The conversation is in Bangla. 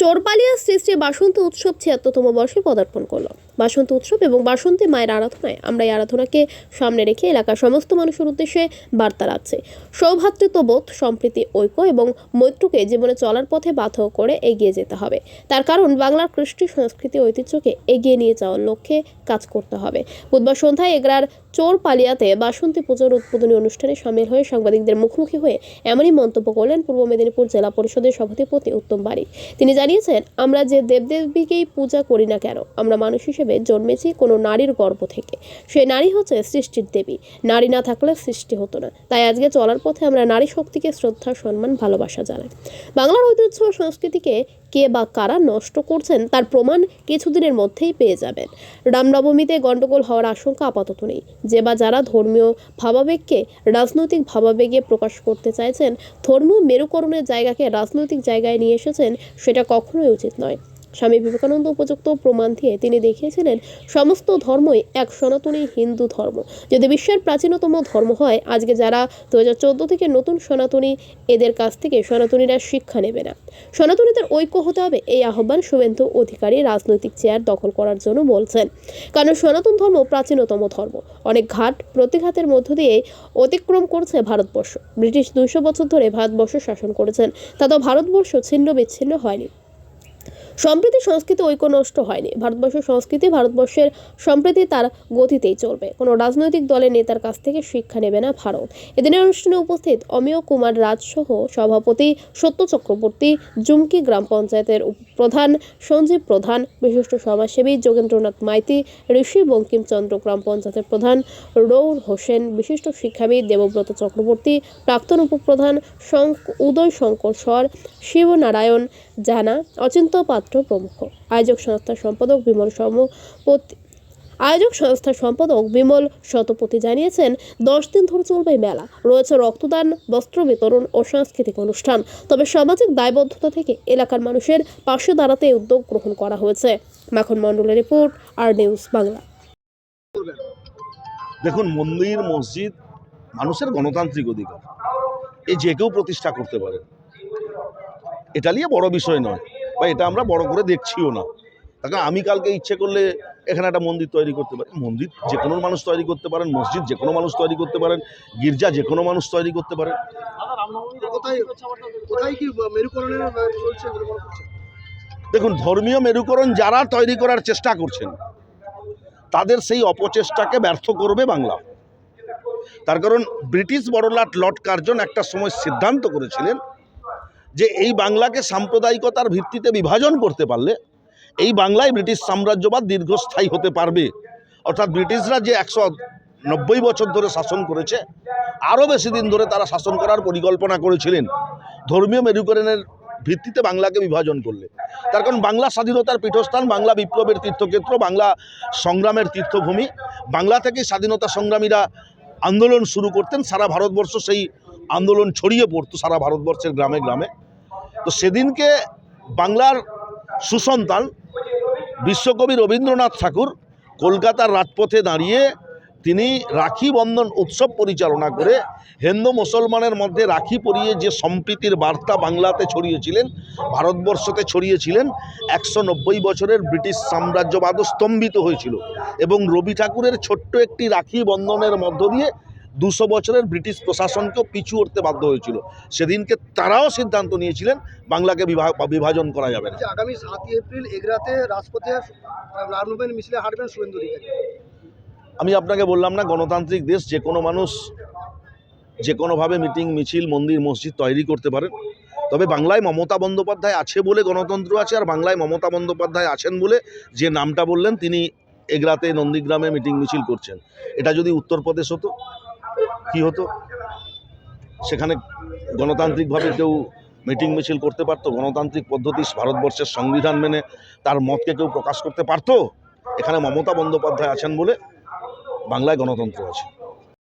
চোরপালিয়া শ্রী শ্রী বাসন্তী উৎসব ছিয়াত্তরতম বর্ষে পদার্পণ করল। বাসন্তী উৎসব এবং বাসন্তী মায়ের আরাধনায় আমরা এই আরাধনাকে সামনে রেখে এলাকার সমস্ত মানুষের উদ্দেশ্যে বার্তা রাখছে। সৌভ্রাতৃত্ববোধ সম্প্রীতি, ঐক্য এবং মৈত্রকে জীবনে চলার পথে বাধ্য করে এগিয়ে যেতে হবে। তার কারণ, বাংলার কৃষ্টি সংস্কৃতি ঐতিহ্যকে এগিয়ে নিয়ে যাওয়ার লক্ষ্যে কাজ করতে হবে। বুধবার সন্ধ্যায় এগরার চোর পালিয়াতে বাসন্তী পুজোর উদ্বোধনী অনুষ্ঠানে সামিল হয়ে সাংবাদিকদের মুখোমুখি হয়ে এমনই মন্তব্য করলেন পূর্ব মেদিনীপুর জেলা পরিষদের সভাধিপতি উত্তম বাড়ি তিনি জানিয়েছেন, আমরা যে দেবদেবীকেই পূজা করি না কেন, আমরা মানুষ হিসেবে জন্মেছি কোনো নারীর গর্ভ থেকে। সেই নারী হচ্ছে সৃষ্টির দেবী। নারী না থাকলে সৃষ্টি হতো না। তাই আজকে চলার পথে আমরা নারী শক্তিকে শ্রদ্ধা সম্মান, ভালোবাসা জানাই। বাংলার ঐতিহ্য সংস্কৃতিকে কে বা কারা নষ্ট করছেন তার প্রমাণ কিছুদিনের মধ্যেই পেয়ে যাবেন। রামনবমীতে গণ্ডগোল হওয়ার আশঙ্কা আপাতত নেই। যে বা যারা ধর্মীয় ভাবাবেগকে, রাজনৈতিক ভাবাবেগে প্রকাশ করতে চাইছেন, ধর্মীয় মেরুকরণের জায়গাকে রাজনৈতিক জায়গায় নিয়ে এসেছেন, সেটা কখনোই উচিত নয়। স্বামী বিবেকানন্দ উপযুক্ত প্রমাণ দিয়ে তিনি দেখিয়েছিলেন, সমস্ত ধর্মই এক সনাতনী হিন্দু ধর্ম। যদি বিশ্বের প্রাচীনতম ধর্ম হয়, আজকে যারা দু হাজার চোদ্দ থেকে নতুন সনাতনী, এদের কাছ থেকে সনাতনীরা শিক্ষা নেবে না। সনাতনীদের ঐক্য হতে হবে, এই আহ্বান শুভেন্দু অধিকারী রাজনৈতিক চেয়ার দখল করার জন্য বলছেন। কারণ সনাতন ধর্ম প্রাচীনতম ধর্ম। অনেক ঘাট, প্রতিঘাতের মধ্য দিয়ে অতিক্রম করছে ভারতবর্ষ। ব্রিটিশ দুইশো বছর ধরে ভারতবর্ষ শাসন করেছেন তাতেও ভারতবর্ষ ছিন্ন বিচ্ছিন্ন হয়নি। সম্প্রীতি সংস্কৃতি ঐক্য নষ্ট হয়নি। ভারতবর্ষের সংস্কৃতি ভারতবর্ষের সম্প্রীতি তার গতিতেই চলবে। কোনো রাজনৈতিক দলের নেতার কাছ থেকে শিক্ষা নেবে না ভারত। এদিনের অনুষ্ঠানে উপস্থিত অমিয় কুমার রাজ সহ সভাপতি সত্য চক্রবর্তী, জুমকি গ্রাম পঞ্চায়েতের প্রধান সঞ্জীব প্রধান, বিশিষ্ট সমাজসেবী যোগেন্দ্রনাথ মাইতি, ঋষি বঙ্কিমচন্দ্র গ্রাম পঞ্চায়েতের প্রধান রৌর হোসেন, বিশিষ্ট শিক্ষাবিদ দেবব্রত চক্রবর্তী, প্রাক্তন উপপ্রধান শঙ্ক- উদয় শঙ্কর স্বর শিবনারায়ণ জানা অচিন্ত পাত্র প্রমুখ। আয়োজক সংস্থার সম্পাদক বিমল সমপতি আয়োজক সংস্থার সম্পাদক বিমল শতপতি জানিয়েছেন, দশ দিন ধরে চলবে মেলা। রয়েছে রক্তদান, বস্ত্র বিতরণ ও সাংস্কৃতিক অনুষ্ঠান। তবে সামাজিক দায়বদ্ধতা থেকে এলাকার মানুষের পাশে দাঁড়াতে উদ্যোগ গ্রহণ করা হয়েছে। মাখন মণ্ডলের রিপোর্ট, আর নিউজ বাংলা। দেখুন, মন্দির, মসজিদ মানুষের গণতান্ত্রিক অধিকার। এই যে কেউ প্রতিষ্ঠা করতে পারে। এটা নিয়ে বড় বিষয় নয়। বা এটা আমরা বড় করে দেখছিও না। তাকে আমি কালকে ইচ্ছে করলে এখানে একটা মন্দির তৈরি করতে পারি। মন্দির যে কোনো মানুষ তৈরি করতে পারেন মসজিদ যে কোনো মানুষ তৈরি করতে পারেন গির্জা যে কোনো মানুষ তৈরি করতে পারেন। দেখুন ধর্মীয় মেরুকরণ যারা তৈরি করার চেষ্টা করছেন তাদের সেই অপচেষ্টাকে ব্যর্থ করবে বাংলা। তার কারণ ব্রিটিশ বড়লাট লর্ড কার্জন একটা সময় সিদ্ধান্ত করেছিলেন যে এই বাংলাকে সাম্প্রদায়িকতার ভিত্তিতে বিভাজন করতে পারলে এই বাংলায় ব্রিটিশ সাম্রাজ্যবাদ দীর্ঘস্থায়ী হতে পারবে। অর্থাৎ ব্রিটিশরা যে একশো নব্বই বছর ধরে শাসন করেছে, আরও বেশি দিন ধরে তারা শাসন করার পরিকল্পনা করেছিলেন। ধর্মীয় মেরুকরণের ভিত্তিতে বাংলাকে বিভাজন করলে। তার কারণ বাংলা স্বাধীনতার পীঠস্থান, বাংলা বিপ্লবের তীর্থক্ষেত্র, বাংলা সংগ্রামের তীর্থভূমি, বাংলা থেকে স্বাধীনতা সংগ্রামীরা আন্দোলন শুরু করতেন। সারা ভারতবর্ষ সেই আন্দোলন ছড়িয়ে পড়তো, সারা ভারতবর্ষের গ্রামে গ্রামে। তো সেদিনকে বাংলার সুসন্তান বিশ্বকবি রবীন্দ্রনাথ ঠাকুর কলকাতার রাজপথে দাঁড়িয়ে তিনি রাখি বন্ধন উৎসব পরিচালনা করে হিন্দু মুসলমানের মধ্যে রাখি পরিয়ে যে সম্প্রীতির বার্তা বাংলাতে ছড়িয়েছিলেন, ভারতবর্ষতে ছড়িয়েছিলেন একশো নব্বই বছরের ব্রিটিশ সাম্রাজ্যবাদও স্তম্ভিত হয়েছিল এবং রবি ঠাকুরের ছোট্ট একটি রাখি বন্ধনের মধ্য দিয়ে দুশো বছরের ব্রিটিশ প্রশাসনকেও পিছু উঠতে বাধ্য হয়েছিল। সেদিনকে তারাও সিদ্ধান্ত নিয়েছিলেন বাংলাকে বিভা- বিভাজন করা যাবে না। আগামী সাতই এপ্রিল এগরাতে রাজপথে মিছিলে হাঁটবেন শুভেন্দু আমি আপনাকে বললাম না গণতান্ত্রিক দেশ যে কোনো মানুষ যে কোনোভাবে মিটিং মিছিল মন্দির মসজিদ তৈরি করতে পারেন। তবে বাংলায় মমতা বন্দ্যোপাধ্যায় আছে বলে গণতন্ত্র আছে আর বাংলায় মমতা বন্দ্যোপাধ্যায় আছেন বলে যে নামটা বললেন তিনি এগরাতে নন্দীগ্রামে মিটিং মিছিল করছেন। এটা যদি উত্তরপ্রদেশ হতো কি হতো? সেখানে গণতান্ত্রিকভাবে কেউ মিটিং মিছিল করতে পারতো, গণতান্ত্রিক পদ্ধতি ভারতবর্ষের সংবিধান মেনে তার মতকে কেউ প্রকাশ করতে পারতো? এখানে মমতা বন্দ্যোপাধ্যায় আছেন বলে বাংলায় গণতন্ত্র আছে।